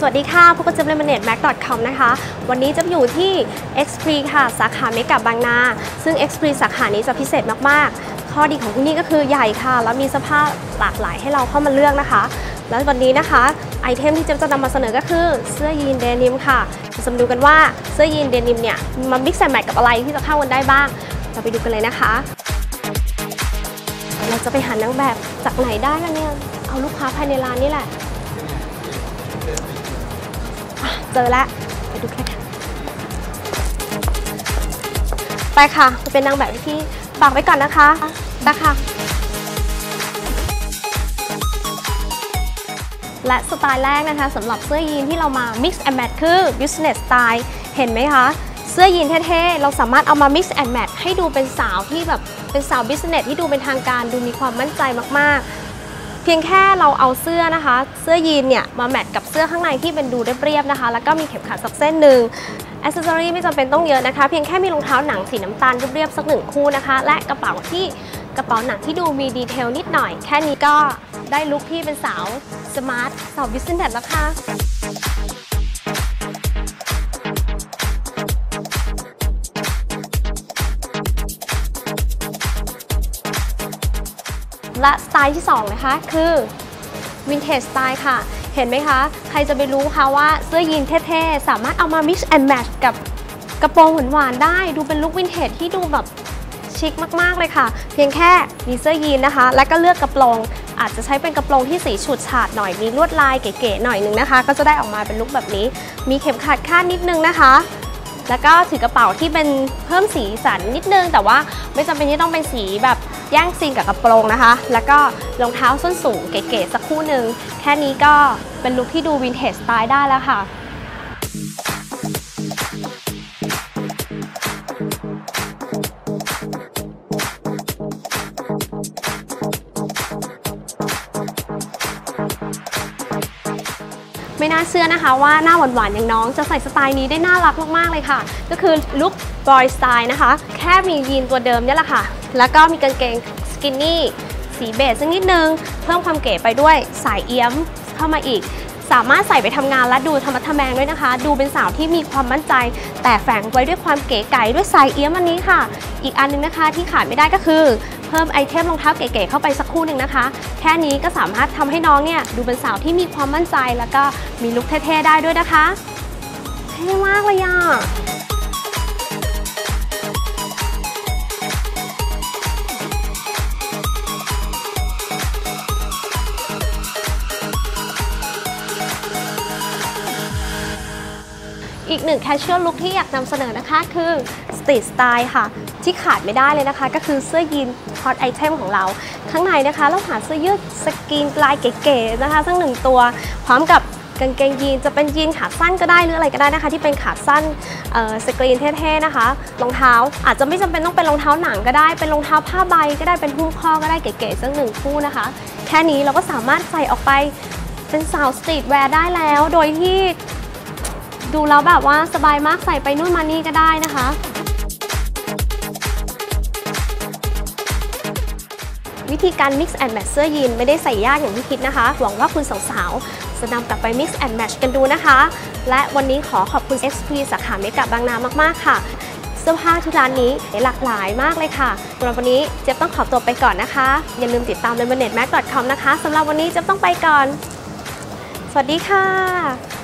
สวัสดีค่ะพบกับเจมเลมเนตแม็ก .com นะคะ วันนี้จะอยู่ที่ x p ค่ะ สาขาเมกับางนา ซึ่ง x p สาขานี้จะพิเศษมาก ๆ ข้อดีของที่นี่ก็คือใหญ่ค่ะ แล้วมีเสภาพหลากหลายให้เราเข้ามาเลือกนะคะ แล้ววันนี้นะคะ ไอเทมที่เจมจะนำมาเสนอก็คือเสื้อยีนเดนิมค่ะจะมาดูกันว่าเสื้อยีนเดนิมเนี่ยมา mix and match กับอะไรที่จะเข้ากันได้บ้าง เราไปดูกันเลยนะคะ เราจะไปหานางแบบจากไหนได้ล่ะเนี่ยเอาลูกค้าภายในร้านนี่แหละ เจอแล้วไปดูกันค่ะไปค่ะไปเป็นนางแบบที่ฝากไว้ก่อนนะคะไปค่ะ และสไตล์แรกนะคะสำหรับเสื้อยีนที่เรามา mix and match คือ business style เห็นไหมคะ เสื้อยีนเท่ๆ เราสามารถเอามา mix and match ให้ดูเป็นสาวที่แบบเป็นสาว business ที่ดูเป็นทางการดูมีความมั่นใจมากๆ เพียงแค่เราเอาเสื้อนะคะ เสื้อยีนเนี่ยมาแมทกับเสื้อข้างในที่เป็นดูเรียบๆนะคะ แล้วก็มีเข็มขัดสักเส้นหนึ่งอ c เซสซอรี่ไม่จำเป็นต้องเยอะนะคะ เพียงแค่มีรองเท้าหนังสีน้ำตาลเรียบๆสักหนึ่งคู่นะคะ และกระเป๋าที่กระเป๋าหนังที่ดูมีดีเทลนิดหน่อย แค่นี้ก็ได้ลุคที่เป็นสาวสมาร์ทสาวบิสเนสแล้วค่ะ และสไตล์ที่2นะคะคือวินเทจสไตล์ค่ะ เห็นไหมคะ ใครจะไปรู้คะว่าเสื้อยีนเท่ๆ สามารถเอามา mix and match กับกระโปรงหวานๆได้ ดูเป็นลุควินเทจที่ดูแบบชิคมากๆเลยค่ะ เพียงแค่มีเสื้อยีนนะคะ และก็เลือกกระโปรง อาจจะใช้เป็นกระโปรงที่สีฉูดฉาดหน่อย มีลวดลายเก๋ๆหน่อยหนึงนะคะ ก็จะได้ออกมาเป็นลุคแบบนี้ มีเข็มขัดคาดนิดนึงนะคะ แล้วก็ถือกระเป๋าที่เป็นเพิ่มสีสันนิดนึง แต่ว่าไม่จำเป็นที่ต้องเป็นสีแบบแย่งซีนกับกระโปรงนะคะ แล้วก็รองเท้าส้นสูงเก๋ๆสักคู่หนึ่งแค่นี้ก็เป็นลุคที่ดูวินเทจสไตล์ได้แล้วค่ะ ไม่น่าเชื่อนะคะว่าหน้าหวานๆอย่างน้องจะใส่สไตล์นี้ได้น่ารักมากๆเลยค่ะ ก็คือลุคบอยสไตล์นะคะ แค่มียีนตัวเดิมนี่แหละค่ะ แล้วก็มีกางเกงสกินนี่สีเบจสักนิดนึง เพิ่มความเก๋ไปด้วยสายเอี้ยมเข้ามาอีก สามารถใส่ไปทำงานและดูธรรมะทแมงด้วยนะคะ ดูเป็นสาวที่มีความมั่นใจ แต่แฝงไว้ด้วยความเก๋ไก๋ด้วยสายเอี้ยมอันนี้ค่ะ อีกอันหนึงนะคะที่ขาดไม่ได้ก็คือ เพิ่มไอเทมรองเท้าเก๋ๆเข้าไปสักคู่หนึ่งนะคะ แค่นี้ก็สามารถทำให้น้องเนี่ยดูเป็นสาวที่มีความมั่นใจแล้วก็มีลุคเท่ๆได้ด้วยนะคะเท่มากเลยอะ อีกหนึ่ง casual look ที่อยากนำเสนอนะคะคือ street style ค่ะ ที่ขาดไม่ได้เลยนะคะ ก็คือเสื้อยีน hot item ของเรา ข้างในนะคะเราหาเสื้อยืดสกรีนลายเก๋ๆนะคะสักหนึ่งตัว พร้อมกับกางเกงยีนจะเป็นยีนขาสั้นก็ได้หรืออะไรก็ได้นะคะ ที่เป็นขาสั้นสกรีนเท่ๆนะคะรองเท้าอาจจะไม่จำเป็นต้องเป็นรองเท้าหนังก็ได้ เป็นรองเท้าผ้าใบก็ได้เป็นหุ้มข้อก็ได้เก๋ๆสักหนึ่งคู่นะคะ แค่นี้เราก็สามารถใส่ออกไปเป็นสาวสตรีทแวร์ได้แล้ว โดยที่ ดูแล้วแบบว่าสบายมากใส่ไปนู่นมานี่ก็ได้นะคะ วิธีการ mix and match เสื้อยีนไม่ได้ใส่ยากอย่างที่คิดนะคะ หวังว่าคุณสาวๆจะนำกลับไป mix and match กันดูนะคะ และวันนี้ขอขอบคุณ XP สาขาเมกะบางนามากๆค่ะ เสื้อผ้าที่ร้านนี้หลากหลายมากเลยค่ะสำหรับวันนี้เจ๊ยบต้องขอตัวไปก่อนนะคะ อย่าลืมติดตาม l e m o n a d e m a c c o m นะคะสำหรับวันนี้เจ๊ยบต้องไปก่อน สวัสดีค่ะ